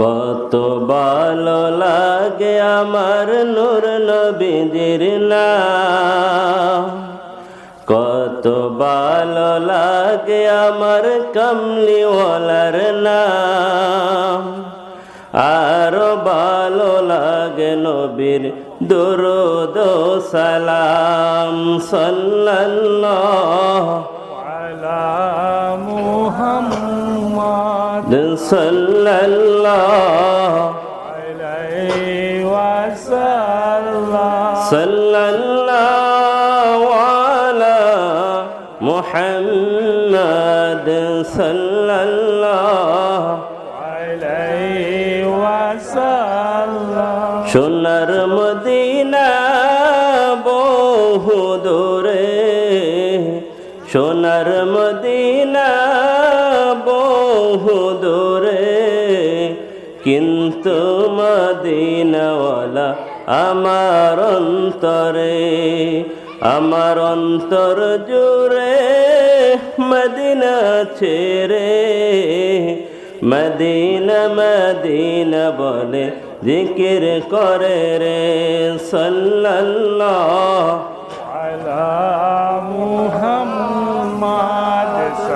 কত ভালো লাগে আমার নূর নবীজির নাম। কত ভালো লাগে আমার কমলিওয়ালার নাম। আরও ভালো লাগে নবীর দুরুদ সালাম। সাল্লাল্লাহু على محمد সাল্লাল্লাহু عليه وسلم صلى الله على محمد صلى الله عليه وسلم সোনার মদিনা বহু দূরে সোনার মদিনা বহু দূরে, কিন্তু মদিনওয়ালা আমার অন্তরে, আমার অন্তর জুড়ে মদিনা ছেড়ে, মদিনা মদিনা বলে জিকির করে রে সাল্লাল্লাহ। আলা মুহাম্মদ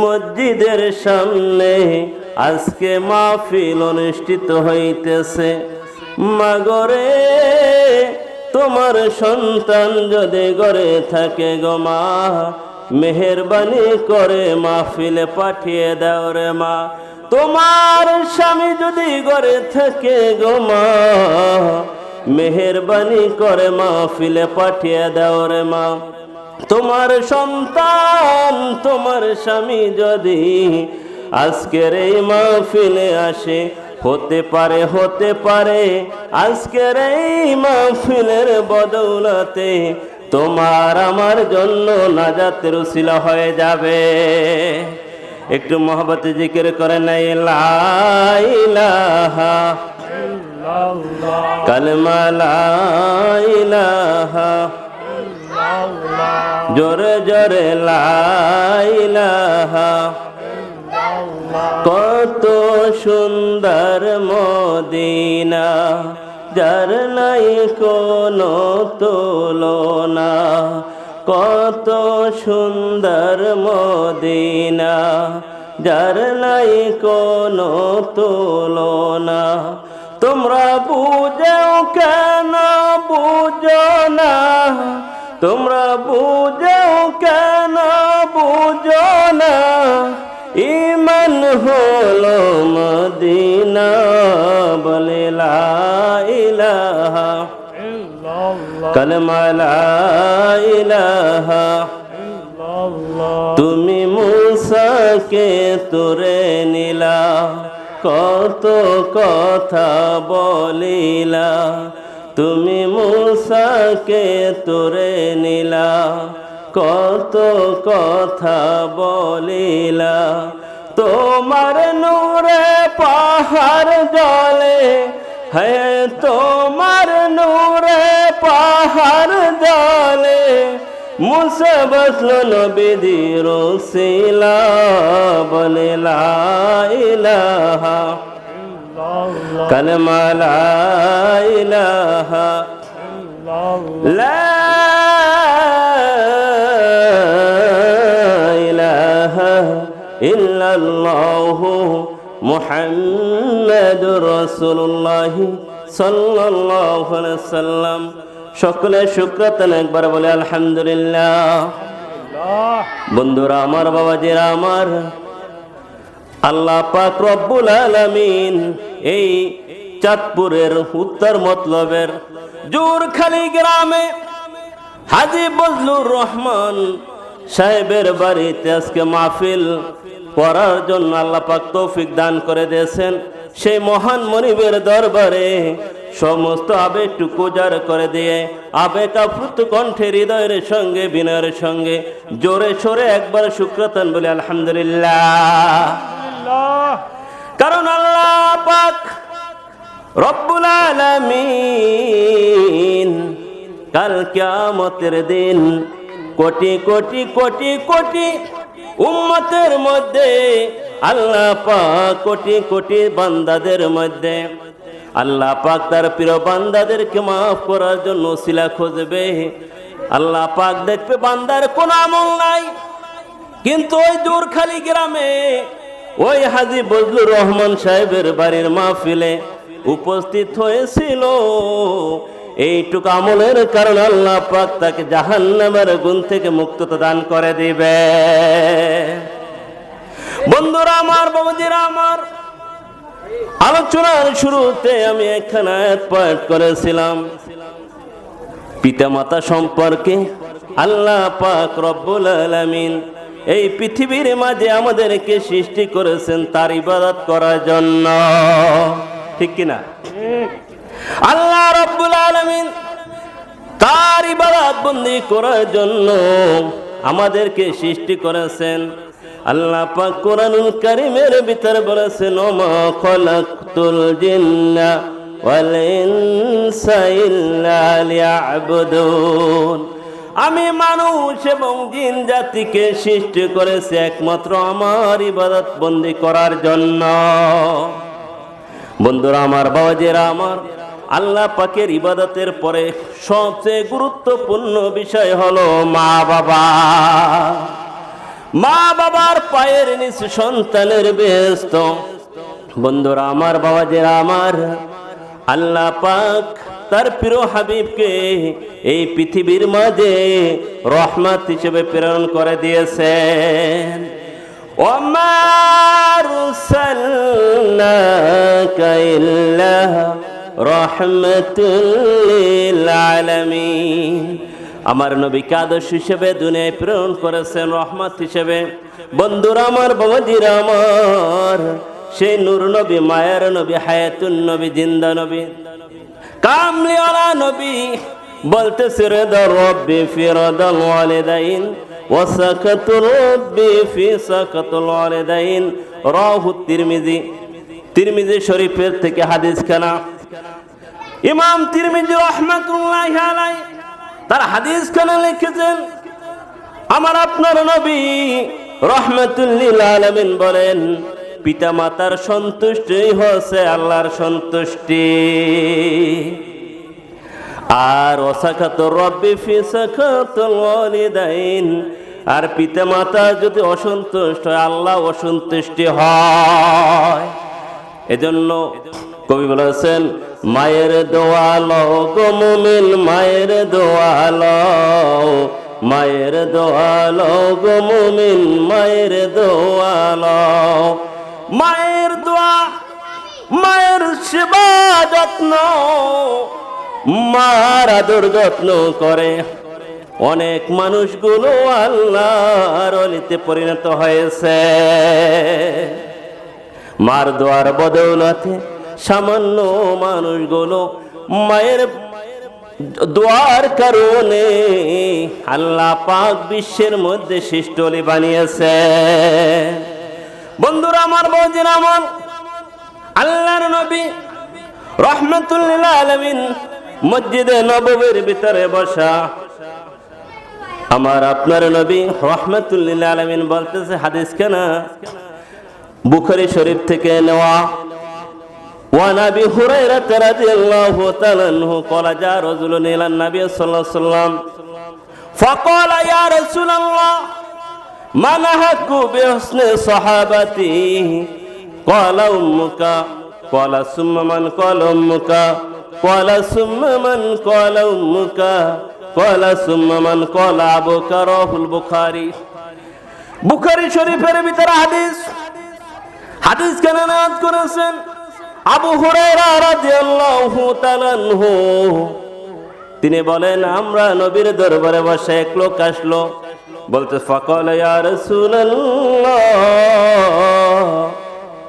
মসজিদের সামনে আজকে মাহফিল অনুষ্ঠিত হইতেছে। মাগরে, তোমার সন্তান যদি গড়ে থাকে গো মা, মেহরবানি করে মাহফিলে পাঠিয়ে দাও রে মা। তোমার স্বামী যদি গড়ে থাকে গো মা, মেহরবানি করে মাহফিলে পাঠিয়ে দাও রে মা। তোমার সন্তান তোমার স্বামী যদি আজকের এই মাহফিলে আসে হতে পারে হতে পারে আজকের এই মাহফিলের বদৌলতে তোমার আমার জন্য নাজাতের শিলা হয়ে যাবে। একটু মহব্বতে জিকির করে নাই লাইলাহা কালমা লাইলাহা জোরে জোরে লা ইলাহা কত সুন্দর মদিনা যার নাই কোনো তুলনা। কত সুন্দর মদিনা যার নাই কোনো তুলনা। তোমরা বুঝেও কেন বুঝো না? তোমরা বুঝো কেন বুঝো না? ইমান হলো মদিনা। বলে কলমালা তুমি মুসাকে তোরে নীলা কত কথা বলিলা। তুমি মুসাকে তোরে নিলা, কত কথা বলিলা। তোমার নূরে পাহাড় জলে, হে তোমার নূরে পাহাড় জলে, মুসে বসল নবিধি রসিলা বলে ইলাহা কালমা লা ইলাহা লা ইলাহা ইল্লাল্লাহু মুহাম্মাদুর রাসূলুল্লাহ সাল্লাল্লাহু আলাইহি সাল্লাম। সকলে শুক্রাতান একবার বলে আলহামদুলিল্লাহ। বন্ধুরা আমার বাবাজিরা আমার আল্লাহ পাক রব্বুল আলামিন এই চাঁদপুরের উত্তর মতলবের জোরখালি গ্রামে হাজি বজলুর রহমান সাহেবের বাড়িতে আজকে মাহফিল পড়ার জন্য আল্লাহ পাক তৌফিক দান করে দিয়েছেন। সেই মহান মনিবের দরবারে সমস্ত আবেগটুকু জার করে দিয়ে আবেগ আপ্লুত কণ্ঠে, হৃদয়ের সঙ্গে, বিনয়ের সঙ্গে জোরে সোরে একবার শুক্রতান বলে আলহামদুলিল্লাহ। কারণ আল্লাহ পাক রব্বুল আলামিন কাল কিয়ামতের দিন কোটি কোটি কোটি কোটি উম্মতের মধ্যে, আল্লাহ পাক কোটি কোটি বান্দাদের মধ্যে, আল্লাহ পাক তার প্রিয় বান্দাদেরকে মাফ করার জন্য শিলা খুঁজবে। আল্লাহ পাক দেখবে বান্দার কোন আমল নাই, কিন্তু ওই দূর খালি গ্রামে ওই হাজি বজলুর রহমান সাহেবের বাড়ির মাহফিলে উপস্থিত হয়েছিল। এইটুকু আমলের কারণে আল্লাহ পাক তাকে জাহান্নামের গুণ থেকে মুক্ততা দান করে দিবে। বন্ধুরা আমার, বাবুজিরা আমার, আলোচনার শুরুতে আমি আয়াত পাঠ করেছিলাম। পিতামাতা সম্পর্কে আল্লাহ পাক রব্বুল আলামিন এই পৃথিবীর মাঝে আমাদেরকে সৃষ্টি করেছেন তার ইবাদত করার জন্য। ঠিক কিনা? আল্লাহ রব্বুল আলামিন তার ইবাদত বন্দি করার জন্য আমাদেরকে সৃষ্টি করেছেন। আল্লাহ পাক কোরআনুল কারীমের ভিতরে বলেছেন, ওমা খলাকতুল জিন্না ওয়াল ইনসা ইল্লা লিয়াবুদুন। আমি মানুষ এবং জিন জাতিকে সৃষ্টি করেছি একমাত্র আমার ইবাদত বন্দি করার জন্য। বন্ধুরা, আমার বাবাজিরা, আমার আল্লাহ পাকের ইবাদতের পরে সবচেয়ে গুরুত্বপূর্ণ বিষয় হলো মা বাবা। মা বাবার পায়ের নিচে সন্তানের ব্যস্ত। বন্ধুরা, আমার বাবাজিরা, আমার আল্লাহ পাক তার প্রিয় হাবিবকে এই পৃথিবীর মাঝে রহমাত হিসেবে প্রেরণ করে দিয়েছেন। আমার নবীকে আদর্শ হিসেবে দুনিয়ায় প্রেরণ করেছেন, রহমত হিসেবে। বন্ধুরা আমার বমদিরা আমার, সেই নূর নবী, মায়ের নবী, হায়াতুন নবী, জিন্দা নবী। কামলিওয়ালা নবী বলতেছে রেদা রব্বি ফিরাদাল ওয়ালিদাইন তিরমিজি শরীফের থেকে হাদিস ইমাম তিরমিজি হাদিস লিখেছেন, আমার আপনার নবী রহমতুল্লিল বলেন পিতা মাতার সন্তুষ্টি হচ্ছে আল্লাহর সন্তুষ্টি। আর অসাখাত রব্বি ফি সাখাতুল ওয়ালিদাইন। আর পিতা মাতা যদি অসন্তুষ্ট হয়, আল্লাহ অসন্তুষ্টি হয়। এজন্য কবি বলেছেন, মায়ের দোয়াল গো মুমিন, মায়ের দোয়াল মায়ের দোয়াল গো মুমিন, মায়ের দোয়াল মায়ের দোয়া, মায়ের সেবা যত্ন, মার আদর যত্ন করে। অনেক মানুষগুলো আল্লাহর অলিতে পরিণত হয়েছে। মার দোয়ার বদৌলতে সামান্য মানুষগুলো মায়ের দোয়ার কারণে আল্লাহ পাক বিশ্বের মধ্যে সৃষ্টলি বানিয়েছে। বন্ধুরা, আমার বৌদিন আমার আল্লাহর নবী রহমতুল্লাহ আলমিন মসজিদে নববীর ভিতরে বসা। আমার আপনার নবী রহমতুল্লিল্লা আলমিন বলতেছে, হাদিস কেন? বুখারি শরীফ থেকে নেওয়া। ওয়ানাবি হুরাইরা রাদিয়াল্লাহু তাআলা আনহু ক্বালা জা রাজুলুন ইলা নবী সাল্লাল্লাহু আলাইহি ওয়াসাল্লাম। ফাকালা, ইয়া রাসূলুল্লাহ। মানাহাকু বেহসনে সাহাবাতি। কলা উম্মুকা, কলা সুম্মান কলা উম্মুকা, কলা সুম্মান কলা উম্মুকা, কলা সুম্মান কলা আবুকা, রহুল বুখারি। বুখারি শরীফের ভিতরে হাদিস। হাদিস কেন নাদ করেছেন? আবু হুরায়রা রাদিয়াল্লাহু তাআলা তিনি বলেন, আমরা নবীর দরবারে বসে এক লোক আসলো। বলতে, ফকল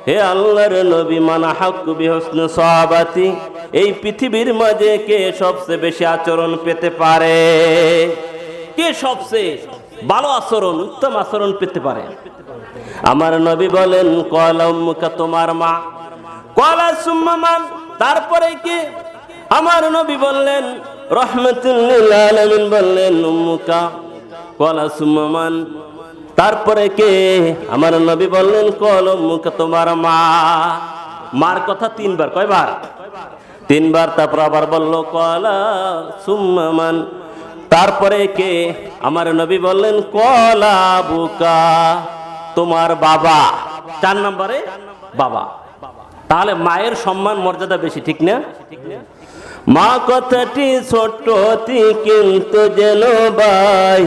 হে আল্লাহর নবী, মানা হক বিহসন সাহাবাতি, এই পৃথিবীর মাঝে কে সবচেয়ে বেশি আচরণ পেতে পারে? কে সবচেয়ে ভালো আচরণ, উত্তম আচরণ পেতে পারে? আমার নবী বলেন কলমুকা তোমার মা। কলা সুম্মান তারপরে কি? আমার নবী বললেন রহমতুল্লিল আলমিন বললেন, উম্মুকা কলা তারপরে কে? আমার নবী বললেন কলমুকা তোমার মা। মার কথা তিনবার, কয়বার? তিনবার, তারপর আবার বলল, কলা সুম্মান তারপরে কে? আমার নবী বললেন, কলা বুকা, তোমার বাবা। চার নম্বরে? বাবা। তাহলে মায়ের সম্মান, মর্যাদা বেশি, ঠিক না? মা কথাটি অতি কিন্তু যেন বাই।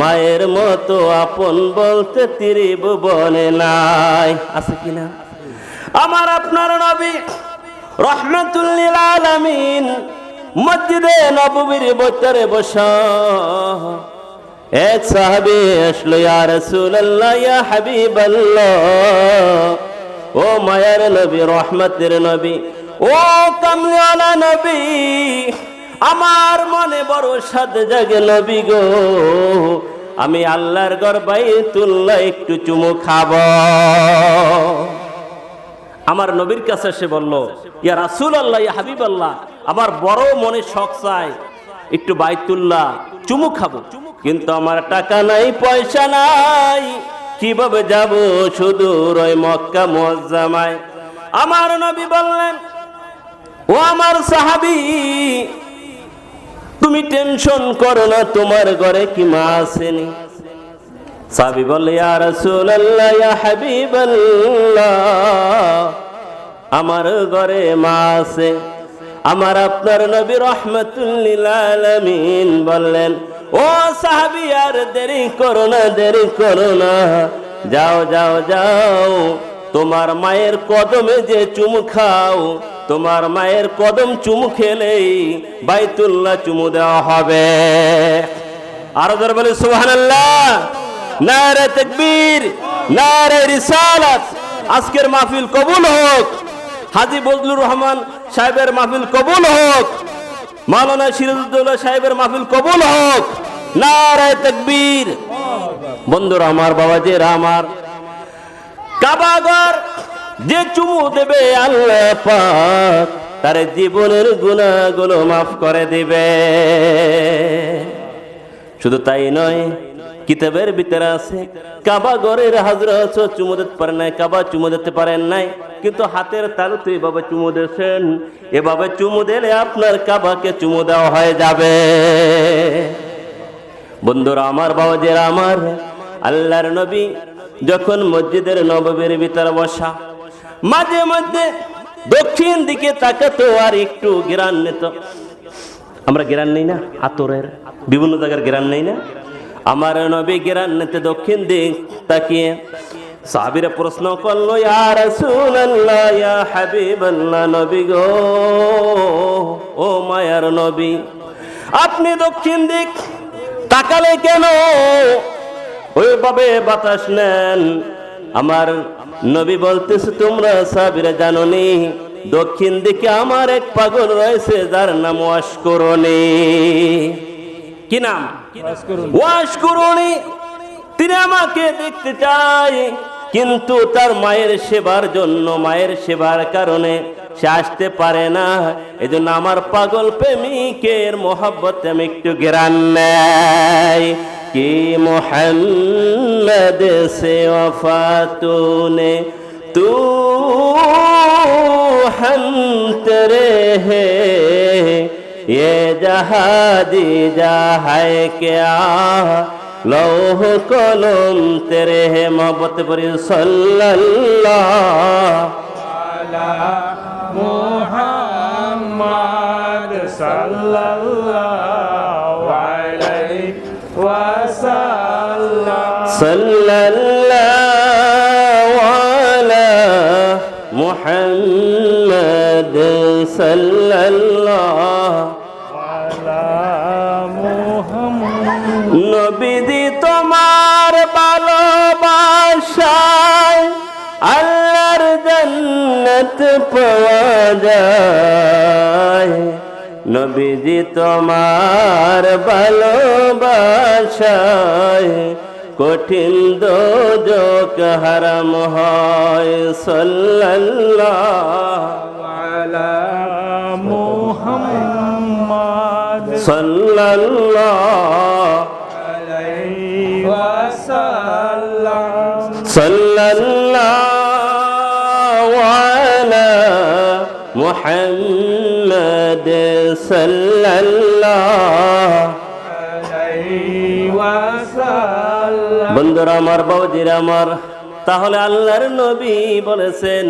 মায়ের মতো আপন বলতে ত্রিভুবনে নাই। আছে কিনা আমার আপনার নবী রহমতুল্লিল আলামিন মসজিদে নববীর বছরে বসা। এক সাহাবি আসলো, ইয়া রাসূলুল্লাহ, ইয়া হাবিবাল্লাহ, ও মায়ার নবী, রহমতের নবী, ও কামলিওয়ালা নবী আমার মনে বড় সাদ জাগে নবী গো। আমি আল্লাহর গরবাই তুল্লা একটু চুমু খাব। আমার নবীর কাছে সে বলল, ইয়া রাসুল আল্লাহ ইয়া হাবিব আল্লাহ আমার বড় মনে শখ চাই, একটু বাইতুল্লাহ চুমু খাব। কিন্তু আমার টাকা নাই, পয়সা নাই, কীভাবে যাব শুধু ওই মক্কা মজ্জামায় আমার নবী বললেন, ও আমার সাহাবী তুমি টেনশন করো না, তোমার ঘরে কি মা আসেনি সাবি বলে আর রাসূলুল্লাহ, ইয়া আমার ঘরে মা আছে। আমার আপনার নবী আলামিন বললেন, ও সাহাবী, আর দেরি করো না, দেরি করো না। যাও যাও যাও। তোমার মায়ের কদমে যে চুমু খাও, তোমার মায়ের কদম চুমু খেলেই বাইতুল্লাহ চুমু দেওয়া হবে। আরও ধর বলে সুবহানাল্লাহ। নারে তাকবীর, নারে রিসালাত। আজকের মাহফিল কবুল হোক। হাজী বজলুর রহমান সাহেবের মাহফিল কবুল হোক। মাওলানা সিরাজউদ্দৌলা সাহেবের মাহফিল কবুল হোক। নারে তাকবীর। বন্ধুরা, আমার বাবাজিরা, আমার কাবাগর যে চুমু দেবে আল্লাহ পাক, তার জীবনের গুণাগুলো মাফ করে দিবে। শুধু তাই নয়, কিতাবের ভিতরে আছে কাবা গরের হাজরত চুমু দিতে পারেন নাই, কাবা চুমু দিতে পারেন নাই, কিন্তু হাতের তালুতে এভাবে চুমু দিয়েছেন, এভাবে চুমু দিলে আপনার কাবাকে চুমু দেওয়া হয়ে যাবে। বন্ধুরা, আমার বাবাজের, আমার আল্লাহর নবী যখন মসজিদের নববীর ভিতরে বসা, মাঝে মধ্যে দক্ষিণ দিকে তাকাতো আর একটু গিরান নিত। আমরা গিরান নেই না? আতরের। বিভিন্ন জায়গার গিরান নেই না? আমার নবী গিরান নিতে দক্ষিণ দিক তাকিয়ে সাহাবীরা প্রশ্ন করল হাবিবাল্লাহ, নবী গো, ও মায়ার নবী, আপনি দক্ষিণ দিক তাকালে কেন? ওইভাবে বাতাস নেন। আমার নবী বলতেছে তোমরা সাবিরা জাননি দক্ষিণ দিকে আমার এক পাগল রয়েছে যার নাম ওয়াশকরণী কি নাম? ওয়াশকরণী তিনি আমাকে দেখতে চায় কিন্তু তার মায়ের সেবার জন্য মায়ের সেবার কারণে সে আসতে পারে না। এই জন্য আমার পাগল প্রেমিকের মোহাব্বত আমি একটু গেরান নেয় कि मोहम्मद से वफा तूने तू हम तेरे है ये जहाँ दीजा है क्या লৌহ কলম তেরে হে মহবত পরি সাল্লাল্লাহ। মুহাম্মদ সাল্লাল্লাহ। صلى الله على محمد صلى الله على محمد. نبي دي تمار بالو باشاي اللر جنت پواجاي نبي دي تمار بالو باشاي কঠিন দোজক হারাম হয় সাল্লাল্লাহ আলা মুহাম্মাদ সাল্লাল্লাহ আলাইহি ওয়াসাল্লাম। সাল্লাল্লাহু আলা মুহাম্মাদ সাল্লাল্লাহ বন্ধুরা আমার বাবাজিরা আমার, তাহলে আল্লাহর নবী বলেছেন,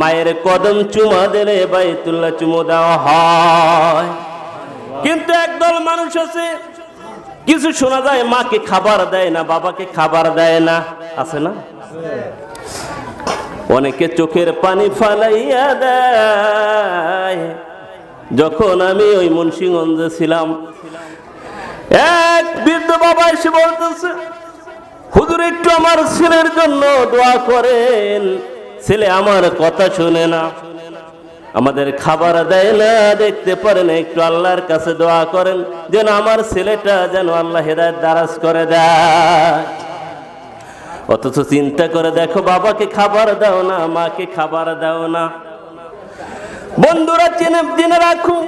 মায়ের কদম চুমা দিলে বাইতুল্লাহ চুমো দেওয়া হয়। কিন্তু একদল মানুষ আছে, কিছু শোনা যায়, মাকে খাবার দেয় না, বাবাকে খাবার দেয় না, আছে না? অনেকে চোখের পানি ফালাইয়া দেয়। যখন আমি ওই মুন্সিগঞ্জে ছিলাম, এক বৃদ্ধ বাবা এসে বলতেছে হুজুর একটু আমার ছেলের জন্য দোয়া করেন। ছেলে আমার কথা শুনে না। আমাদের খাবার দেয় না, দেখতে পারেন, একটু আল্লাহর কাছে দোয়া করেন, যেন আমার ছেলেটা যেন আল্লাহ হেদায়ত দারাজ করে দেয়। অথচ চিন্তা করে দেখো, বাবাকে খাবার দাও না, মাকে খাবার দাও না। বন্ধুরা চেনে জেনে রাখো।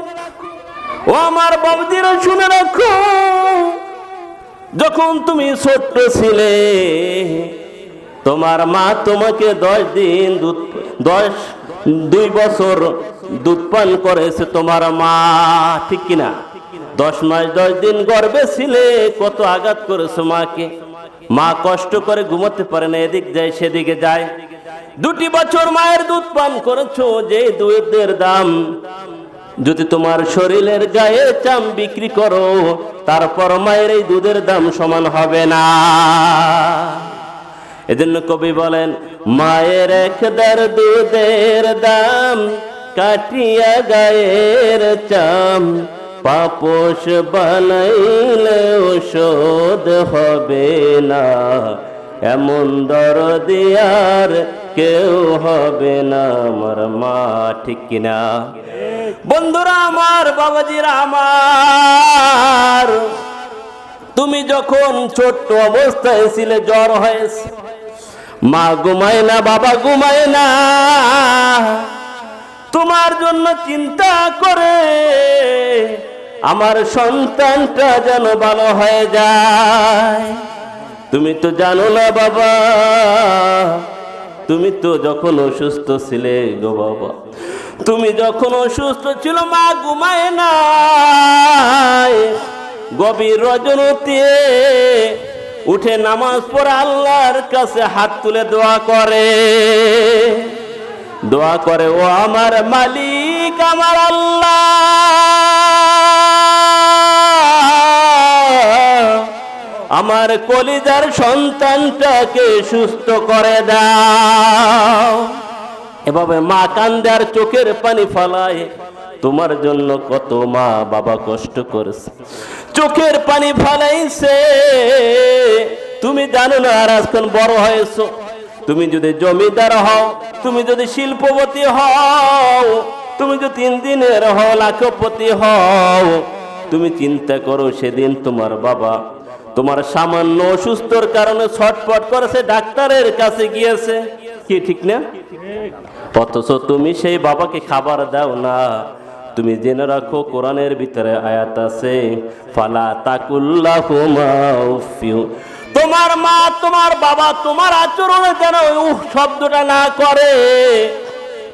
ও আমার বাবদিরা শুনে রাখো। যখন তুমি ছোট্ট ছিলে, তোমার মা তোমাকে দশ দিন দুধ, দশ, দুই বছর দুধ পান করেছে তোমার মা, ঠিক কিনা? দশ মাস, দশ দিন গর্বে ছিলে, কত আঘাত করেছ মাকে। মা কষ্ট করে ঘুমাতে পারে না, এদিক যায়, সেদিকে যায়। দুটি বছর মায়ের দুধ পান করেছ যে দুধের দাম যদি তোমার শরীরের গায়ে চাম বিক্রি করো, তারপর মায়ের এই দুধের দাম সমান হবে না। এজন্য কবি বলেন, মায়ের একদার দুধের দাম কাটিয়া গায়ের চাম, পাপোশ বানাইলে ওষুধ হবে না। এমন দর দিয়ার কেউ হবে না আমার মা, ঠিক কিনা? বন্ধুরা আমার, বাবাজিরা আমার, তুমি যখন ছোট্ট অবস্থায় ছিলে, জ্বর হয়েছে। মা ঘুমায় না, বাবা ঘুমায় না। তোমার জন্য চিন্তা করে আমার সন্তানটা যেন ভালো হয়ে যায়। তুমি তো জানো না, বাবা। তুমি তো যখন অসুস্থ ছিলে গো বাবা, তুমি যখন অসুস্থ ছিল, মা ঘুমায় না গভীর রজনীতে উঠে নামাজ পড়ে আল্লাহর কাছে হাত তুলে দোয়া করে। দোয়া করে, ও আমার মালিক, আমার আল্লাহ। আমার কলিজার সন্তানটাকে সুস্থ করে দাও। এভাবে মা কান্দার চোখের পানি ফালায়। তোমার জন্য কত মা বাবা কষ্ট করেছে। চোখের পানি ফালাইছে। তুমি জানো না আর আজকাল বড় হয়েছো। তুমি যদি জমিদার হও, তুমি যদি শিল্পপতি হও, তুমি যদি তিন দিনের হও, লাখপতি হও, তুমি চিন্তা করো সেদিন তোমার বাবা তোমার সামান্য অসুস্থর কারণে ছটপট করেছে, ডাক্তারের কাছে গিয়েছে। কি ঠিক না? অথচ তুমি সেই বাবাকে খাবার দাও না। তুমি জেনে রাখো, কোরআনের ভিতরে আয়াত আছে, ফালা তাকুল্লাহুমা উফিউ তোমার মা, তোমার বাবা, তোমার আচরণে যেন উহ শব্দটা না করে,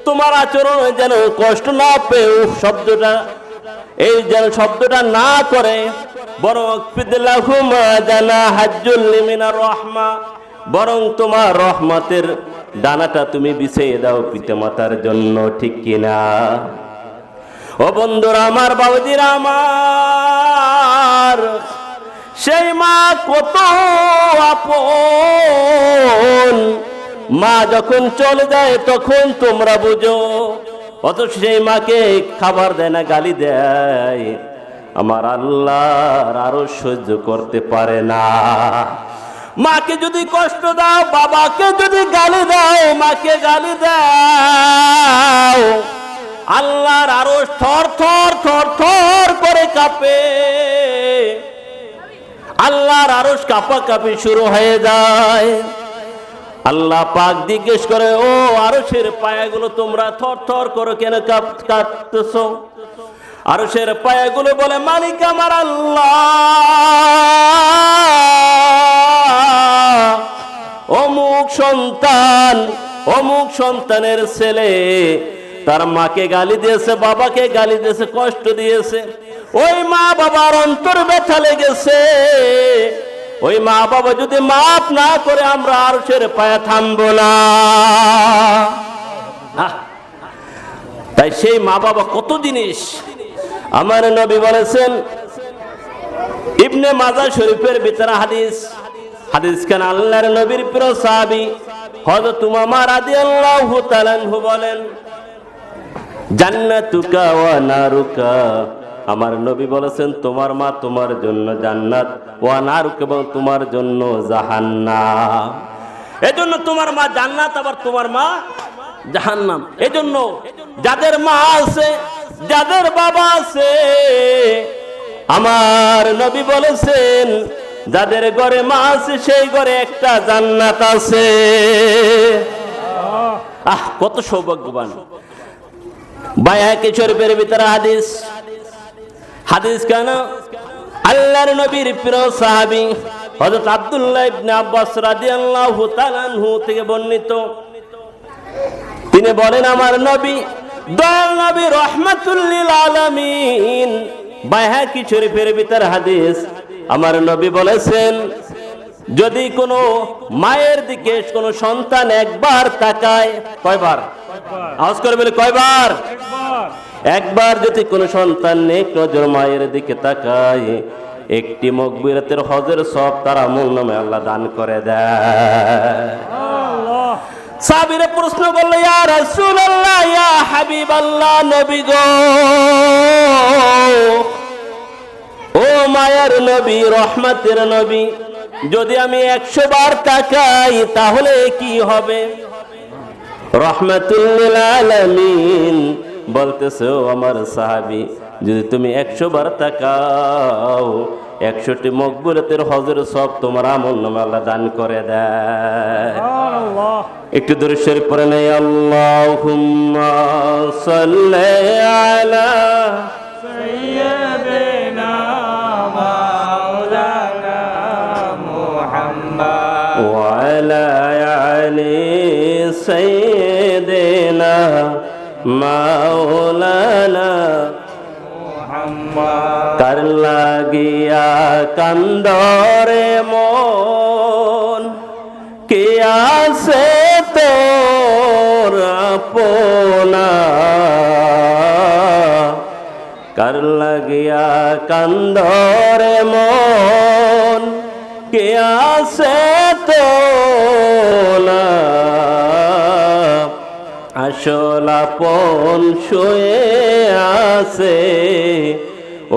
তোমার আচরণে যেন কষ্ট না পেয়ে উহ শব্দটা এই যেন শব্দটা না করে, বরং রহমা, বরং তোমার রহমতের ডানাটা তুমি বিছিয়ে দাও পিতামাতার জন্য, ঠিক কিনা? ও বন্ধুরা আমার বাবুজিরা আমার, সেই মা কত আপন। মা যখন চলে যায় তখন তোমরা বুঝো অথচ সেই মাকে খাবার দেয় না, গালি দেয়। আমার আল্লাহ আরও সহ্য করতে পারে না। মাকে যদি কষ্ট দাও, বাবাকে যদি গালি দাও, মাকে গালি দাও। আল্লাহর আরও থর থর থর থর করে কাঁপে। আল্লাহর আরও কাপা কাপি শুরু হয়ে যায়। আল্লাহ পাক জিজ্ঞেস করে, ও আরসের পায়াগুলো তোমরা থর থর করো কেন কাঁপ, কাঁপতেছ? আরসের পায়াগুলো বলে, মালিক আমার আল্লাহ। অমুক সন্তান, অমুক সন্তানের ছেলে। তার মাকে গালি দিয়েছে, বাবাকে গালি দিয়েছে, কষ্ট দিয়েছে। ওই মা বাবার অন্তর ব্যথা লেগেছে। ওই মা বাবা যদি মাফ না করে, আমরা আর সের পায়ে থামবো না। তাই সেই মা বাবা কত জিনিস আমার নবী বলেছেন, ইবনে মাজা শরীফের ভিতরে হাদিস। হাদিস খান আল্লাহর নবীর প্রিয় সাহাবী হযরত উমামা রাদিয়াল্লাহু তাআলা বলেন, জান্নাতুকা ওয়া নারুকা আমার নবী বলেছেন, তোমার মা তোমার জন্য জান্নাত, ওয়া নারুক এবং তোমার জন্য জাহান্নাম। এজন্য তোমার মা জান্নাত, আবার তোমার মা জাহান্নাম। এজন্য যাদের মা আছে, যাদের বাবা আছে, আমার নবী বলেছেন, যাদের ঘরে মা আছে, সেই ঘরে একটা জান্নাত আছে। আহ, কত সৌভাগ্যবান। বায়া কিশোর শরীফের ভিতরে হাদিস। হাদিস কেন? আল্লাহর নবীর প্রিয় সাহাবী হযরত আব্দুল্লাহ ইবনে আব্বাস রাদিয়াল্লাহু তাআলা আনহু থেকে বর্ণিত। তিনি বলেন, আমার নবী, দয়াল নবী রহমাতুল্লিল আলামিন। বাইহাকি শরীফের ভিতর হাদিস? আমার নবী বলেছেন, যদি কোনো মায়ের দিকে কোনো সন্তান একবার তাকায়, কয়বার? আওয়াজ করে বলে, কয়বার? একবার। একবার যদি কোনো সন্তান নেক নজর মায়ের দিকে তাকায়, একটি মকবিরাতের হজের সব তার আমল নামে আল্লাহ দান করে দেয়। সাবিরে প্রশ্ন করল, ইয়া রাসূলুল্লাহ, ইয়া হাবিবাল্লাহ, নবী গো। ও মায়ার নবী, রহমতের নবী, যদি আমি একশো বার তাকাই, তাহলে কি হবে? রহমাতুল্লিল আলামিন বলতেছে ও আমার সাহাবী যদি তুমি একশো বার তাকাও একশোটি মকবুলতের হজর সব তোমার আমল নামে আল্লাহ দান করে দেয় আল্লাহ একটু দূরে শরীফ পরে নেই আল্লাহুম্মা সাল্লি আলা سيدنا مولانا محمد وعلى آل سيدنا মাওলানা কার লাগিয়া কান্দরে মন কে আসে তোর পোনা কার লাগিয়া কান্দরে মন কে আসে তোলা আসল আপন শুয়ে আছে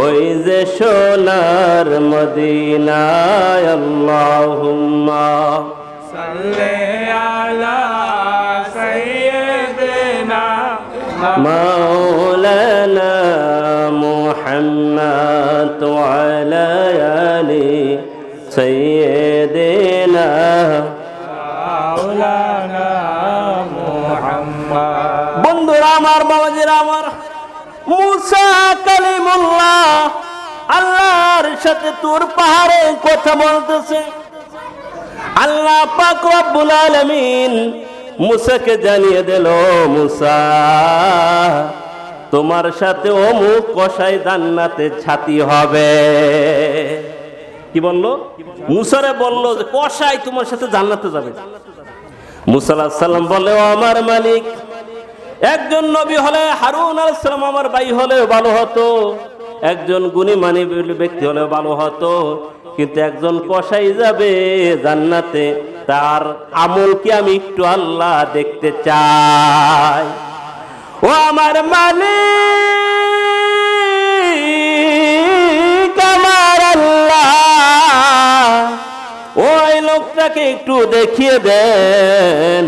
ওই যে সোনার মদিনায় আল্লাহুম্মা সাল্লে আলা সাইয়্যিদিনা মাওলানা মুহাম্মদ ওয়া আলা আলি সাইয়্যিদিনা আমার, বাবাজিরা আমার। মুসা কালিমুল্লাহ আল্লাহর সাথে তোর পাহাড়ে কথা বলতেছে। আল্লাহ পাক রব্বুল আলামিন মুসাকে জানিয়ে দিল, মুসা, তোমার সাথে অমুক কষাই জান্নাতে ছাতি হবে। কি বলল? মুসারে বলল যে কষাই তোমার সাথে জান্নাতে যাবে। মুসা আলাইহিস সালাম বলে আমার মালিক একজন নবী হলে হারুন আলাইসালাম আমার ভাই হলে ভালো হতো। একজন গুণী মানি ব্যক্তি হলে ভালো হতো। কিন্তু একজন কষাই যাবে জান্নাতে, তার আমল কি আমি একটু আল্লাহ দেখতে চাই? ও আমার মানে আমার আল্লাহ, ওই লোকটাকে একটু দেখিয়ে দেন।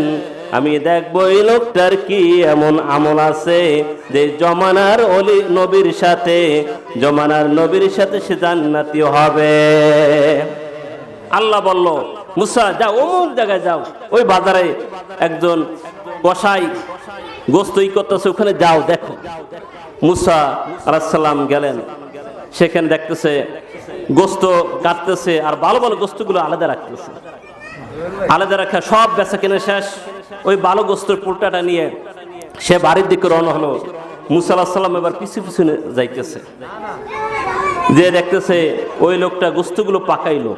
আমি দেখব এই লোকটার কি এমন আমল আছে যে জমানার অলি নবীর সাথে, জমানার নবীর সাথে সে জান্নাতি হবে। আল্লাহ বলল, মুসা, যাও, অমুক জায়গায় যাও। ওই বাজারে একজন কসাই গোস্তই করতেছে, ওখানে যাও, দেখো। মুসা আলাহিসাল্লাম গেলেন। সেখানে দেখতেছে গোস্ত কাটতেছে আর ভালো ভালো গোস্তগুলো আলাদা রাখতেছে। আলাদা রাখা সব বেচা কিনে শেষ। ওই ভালো গোস্তর পুলটাটা নিয়ে সে বাড়ির দিকে রওনা হলো। মুসা আলাহিসাল্লাম এবার পিছু পিছনে যাইতেছে। যে দেখতেছে ওই লোকটা গোস্তগুলো পাকাইলো।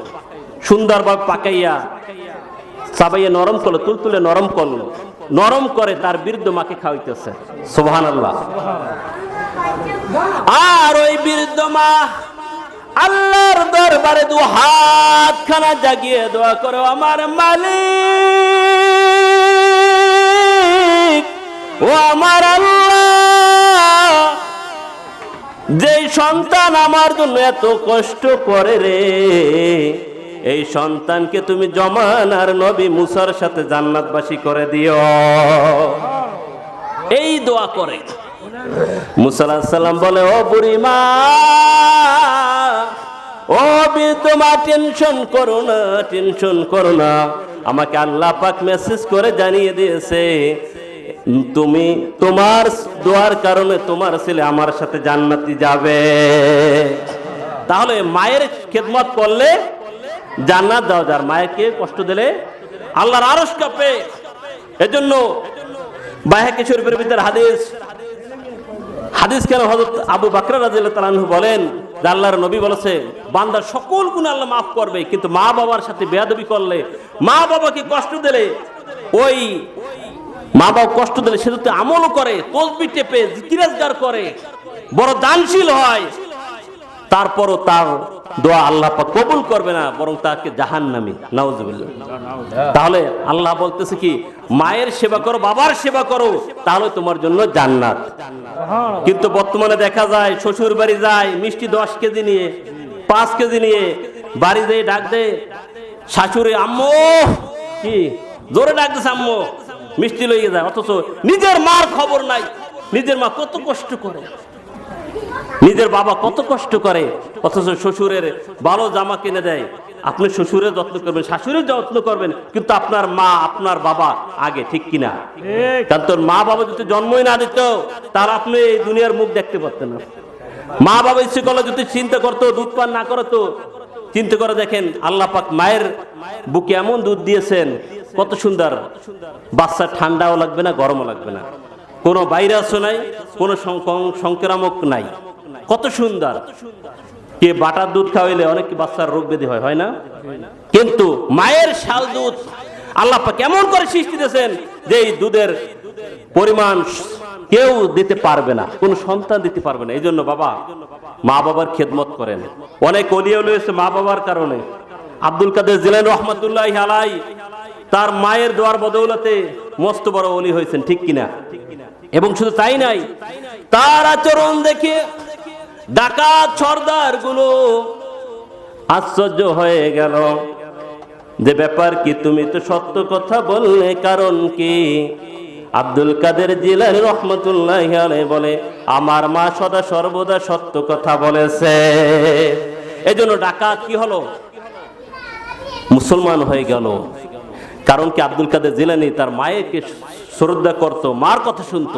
সুন্দরভাবে পাকাইয়া চাবাইয়া নরম করল, তুলতুলে নরম করল। নরম করে তার বিরুদ্ধে মাকে খাওয়াইতেছে। সোহান আল্লাহ আর ওই বৃদ্ধ মা আল্লাহর দরবারে দু হাত খানা জাগিয়ে দোয়া করো, আমার মালিক, ও আমার আল্লাহ, যেই সন্তান আমার জন্য এত কষ্ট করে রে, এই সন্তানকে তুমি জমান আর নবী মুসার সাথে জান্নাতবাসী করে দিও। এই দোয়া করে। মুসাল্লাম বলে, ও বুড়িমা ও তোমা টেনশন করো না, টেনশন করো না। আমাকে আল্লাহ পাক মেসেজ করে জানিয়ে দিয়েছে, তুমি তোমার দোয়ার কারণে তোমার ছেলে আমার সাথে জান্নাতি যাবে। তাহলে মায়ের খেদমত করলে জান্নাত দাও যার মায়েরকে কষ্ট দিলে আল্লাহর আরস কাপে। এজন্য বাহাকে শরীফের ভিতরে হাদিস হাদিস কেন হযরত আবু বকর রাদিয়াল্লাহু তাআলা বলেন আল্লাহর নবী বলেছে বান্দার সকল গুণ আল্লাহ মাফ করবে, কিন্তু মা বাবার সাথে বেয়াদবি করলে, মা বাবাকে কষ্ট দিলে, ওই মা বাবা কষ্ট দিলে সে যদি আমলও করে, তসবি টেপে জিকিরাজগার করে, বড় দানশীল হয় তারপরও তার দোয়া আল্লাহ কবুল করবে না বরং তাকে জাহান্নামী নাউজুবিল্লাহ। তাহলে আল্লাহ বলতেছে কি মায়ের সেবা করো বাবার সেবা করো তাহলে তোমার জন্য জান্নাত। কিন্তু বর্তমানে দেখা যায় শ্বশুর বাড়ি যায় মিষ্টি দশ কেজি নিয়ে পাঁচ কেজি নিয়ে বাড়ি যেয়ে ডাক দে শাশুড়ি আম্মু কি? জোরে ডাক দিছে আম্মু মিষ্টি লইয়ে যায় অথচ নিজের মার খবর নাই নিজের মা কত কষ্ট করে। নিজের বাবা কত কষ্ট করে, অথচ শ্বশুরের ভালো জামা কিনে দেয়। আপনি শ্বশুরের যত্ন করবেন, শাশুড়ির যত্ন করবেন, কিন্তু আপনার মা, আপনার বাবা আগে, ঠিক কিনা? কারণ তোর মা বাবা যদি জন্মই না দিত তার আপনি এই দুনিয়ার মুখ দেখতে পারতেন না। মা বাবা ইচ্ছে করলে যদি চিন্তা করতো, দুধ পান না করতো, চিন্তা করে দেখেন, আল্লাহ পাক মায়ের বুকে এমন দুধ দিয়েছেন, কত সুন্দর। বাচ্চা ঠান্ডাও লাগবে না, গরমও লাগবে না। কোনো ভাইরাসও নাই, কোনো সংক্রামক নাই। কত সুন্দর। কে বাটার দুধ খাওয়াইলে অনেক বাচ্চার রোগ হয় হয় না? কিন্তু মায়ের শাল দুধ আল্লাহ কেমন করে সৃষ্টি দিয়েছেন যে এই দুধের পরিমাণ কেউ দিতে পারবে না, কোন সন্তান দিতে পারবে না। এই জন্য বাবা, মা বাবার খেদমত করেন। অনেক অলিয়া রয়েছে মা বাবার কারণে। আব্দুল কাদের জিলান রহমতুল্লাহ আলাই তার মায়ের দোয়ার বদৌলতে মস্ত বড় অলি হয়েছেন, ঠিক কিনা? এবং শুধু তাই নাই, তার আচরণ দেখে ডাকাত সর্দারগুলো আশ্চর্য হয়ে গেল। যে ব্যাপার কি, তুমি তো সত্য কথা বললে, কারণ কি? আব্দুল কাদের জিলানি রহমতুল্লাহ বলে, আমার মা সদা সর্বদা সত্য কথা বলেছে। এজন্য ডাকাত কি হলো? মুসলমান হয়ে গেল। কারণ কি, আব্দুল কাদের জিলানি তার মায়েরকে শ্রদ্ধা করত, মার কথা শুনতো।